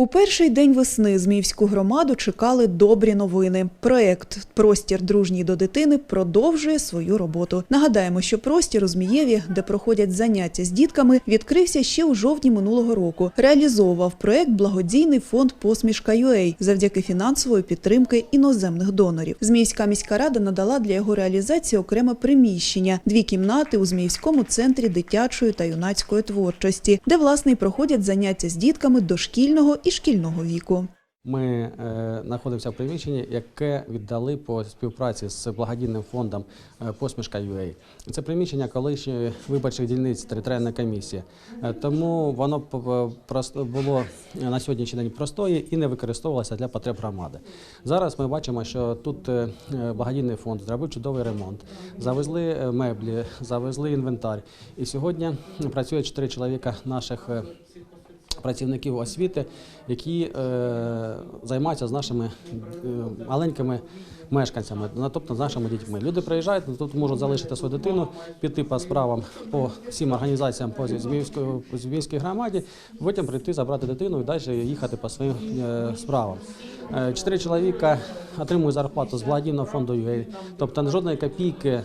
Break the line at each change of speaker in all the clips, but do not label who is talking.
У перший день весни Зміївську громаду чекали добрі новини. Проект Простір дружній до дитини продовжує свою роботу. Нагадаємо, що простір у Змієві, де проходять заняття з дітками, відкрився ще у жовтні минулого року. Реалізовував проект благодійний фонд Посмішка завдяки фінансової підтримки іноземних донорів. Зміївська міська рада надала для його реалізації окреме приміщення, дві кімнати у Зміївському центрі дитячої та юнацької творчості, де власне проходять заняття з дітками дошкільного і шкільного віку.
Ми е, знаходимося в приміщенні, яке віддали по співпраці з благодійним фондом е, Посмішка UA. Це приміщення колишньої виборчих дільниць територіальної комісії. Е, тому воно було на сьогоднішній день простої і не використовувалося для потреб громади. Зараз ми бачимо, що тут благодійний фонд зробив чудовий ремонт, завезли меблі, завезли інвентар. І сьогодні працює чотири чоловіка наших. Працівників освіти, які е, займаються з нашими е, маленькими мешканцями, тобто з нашими дітьми. Люди приїжджають, тут можуть залишити свою дитину, піти по справам по всім організаціям по Зміївській громаді, потім прийти, забрати дитину і далі їхати по своїм е, справам. Чотири чоловіка отримують зарплату з благодійного фонду UA, тобто жодної копійки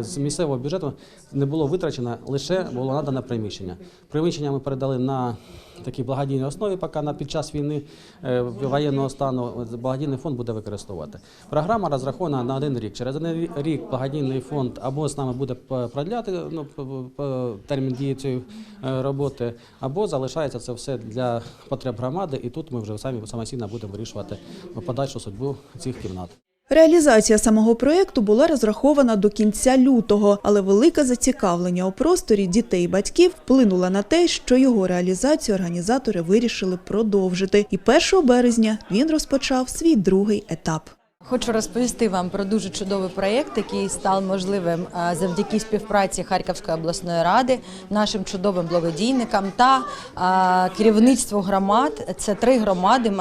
з місцевого бюджету не було витрачено, лише було надане приміщення. Приміщення ми передали на такій благодійній основі, поки на під час війни е, воєнного стану благодійний фонд буде використовувати. Програма розрахована на один рік. Через один рік благодійний фонд або з нами буде продляти ну, термін дії цієї е, роботи, або залишається це все для потреб громади, і тут ми вже самі самостійно будемо вирішувати подальшу судьбу цих кімнат.
Реалізація самого проєкту була розрахована до кінця лютого, але велике зацікавлення у просторі дітей і батьків вплинуло на те, що його реалізацію організатори вирішили продовжити. І 1 березня він розпочав свій другий етап.
Хочу розповісти вам про дуже чудовий проєкт, який став можливим завдяки співпраці Харківської обласної ради, нашим чудовим благодійникам та керівництву громад. Це три громади: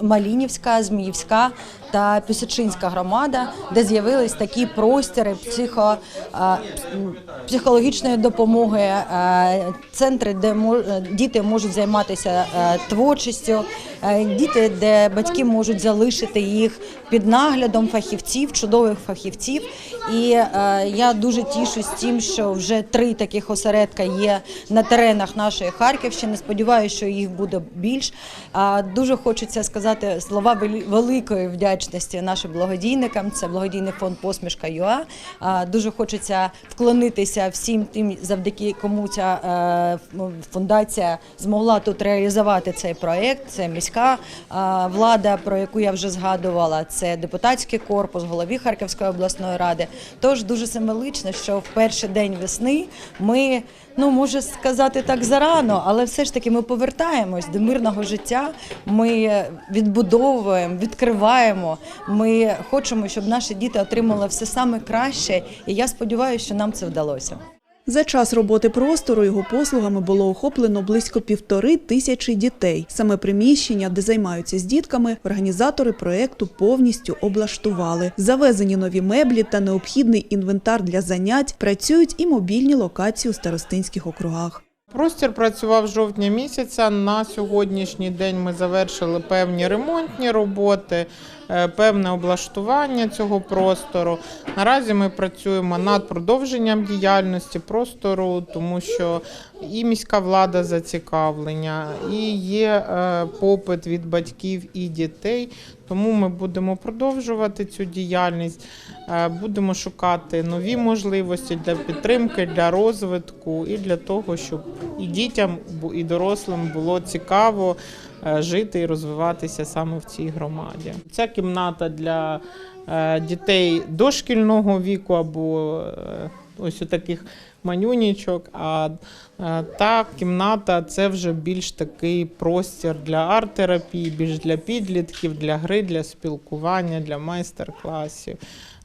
Малінівська, Зміївська та Пісочинська громада, де з'явились такі простіри психо, психологічної допомоги, центри, де діти можуть займатися творчістю, діти, де батьки можуть залишити їх під наглядом фахівців, чудових фахівців. І е, я дуже тішусь тим, що вже три таких осередка є на теренах нашої Харківщини. Сподіваюся, що їх буде більш. А, дуже хочеться сказати слова великої вдячності нашим благодійникам. Це благодійний фонд Посмішка ЮА. А, дуже хочеться вклонитися всім тим, завдяки кому ця е, фундація змогла тут реалізувати цей проект. Це міська е, влада, про яку я вже згадувала. Це депутатський корпус, голові Харківської обласної ради. Тож дуже символічно, що в перший день весни ми, ну можу сказати так зарано, але все ж таки ми повертаємось до мирного життя. Ми відбудовуємо, відкриваємо. Ми хочемо, щоб наші діти отримали все саме краще. І я сподіваюся, що нам це вдалося.
За час роботи простору його послугами було охоплено близько півтори тисячі дітей. Саме приміщення, де займаються з дітками, організатори проекту повністю облаштували. Завезені нові меблі та необхідний інвентар для занять працюють і мобільні локації у старостинських округах.
Простір працював жовтня місяця. На сьогоднішній день ми завершили певні ремонтні роботи, певне облаштування цього простору. Наразі ми працюємо над продовженням діяльності простору, тому що і міська влада зацікавлення, і є е, попит від батьків і дітей. Тому ми будемо продовжувати цю діяльність, е, будемо шукати нові можливості для підтримки, для розвитку і для того, щоб і дітям, і дорослим було цікаво е, жити і розвиватися саме в цій громаді. Ця кімната для е, дітей дошкільного віку або е, ось у таких манюнічок. А е, та кімната це вже більш такий простір для арт-терапії, більш для підлітків, для гри, для спілкування, для майстер-класів.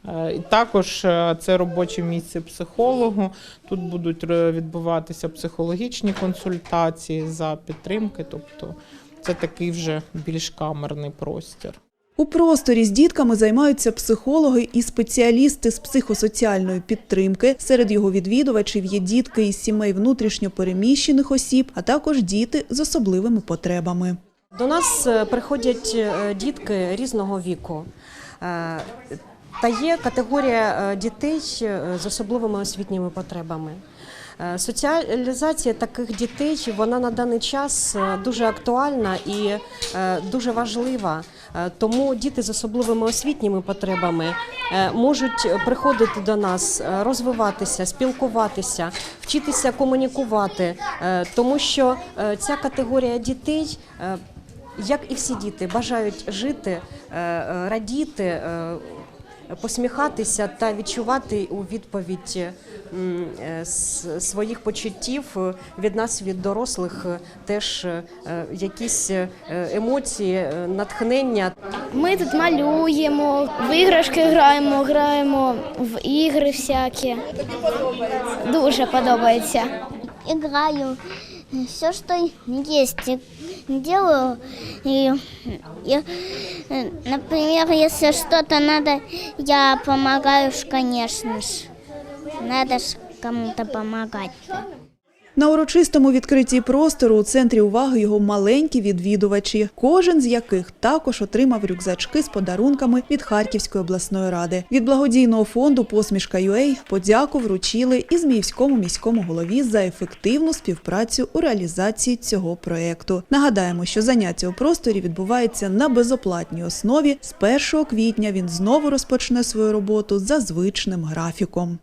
Е, І також е, це робоче місце психологу. Тут будуть е, відбуватися психологічні консультації за підтримки, тобто це такий вже більш камерний простір.
У просторі з дітками займаються психологи і спеціалісти з психосоціальної підтримки. Серед його відвідувачів є дітки із сімей внутрішньо переміщених осіб, а також діти з особливими потребами.
До нас е, приходять е, дітки різного віку. Е, Та є категорія дітей з особливими освітніми потребами. Е, Соціалізація таких дітей вона на даний час е, дуже актуальна і е, дуже важлива. Тому діти з особливими освітніми потребами можуть приходити до нас, розвиватися, спілкуватися, вчитися комунікувати, тому що ця категорія дітей. як і всі діти, бажають жити, радіти, посміхатися та відчувати у відповідь е, своїх почуттів е, від нас, від дорослих, е, теж якісь емоції, натхнення.
Ми тут малюємо, в іграшки граємо, граємо в ігри всякі. Тобі подобається? Дуже подобається.
играю, все, что делаю. И, и, например, если что-то надо, я помогаю, конечно же. Надо ж кому-то помогать.
На урочистому відкритті простору у центрі уваги його маленькі відвідувачі, кожен з яких також отримав рюкзачки з подарунками від Харківської обласної ради. Від благодійного фонду Посмішка UA подяку вручили і Зміївському міському голові за ефективну співпрацю у реалізації цього проекту. Нагадаємо, що заняття у просторі відбувається на безоплатній основі. З 1 квітня він знову розпочне свою роботу за звичним графіком.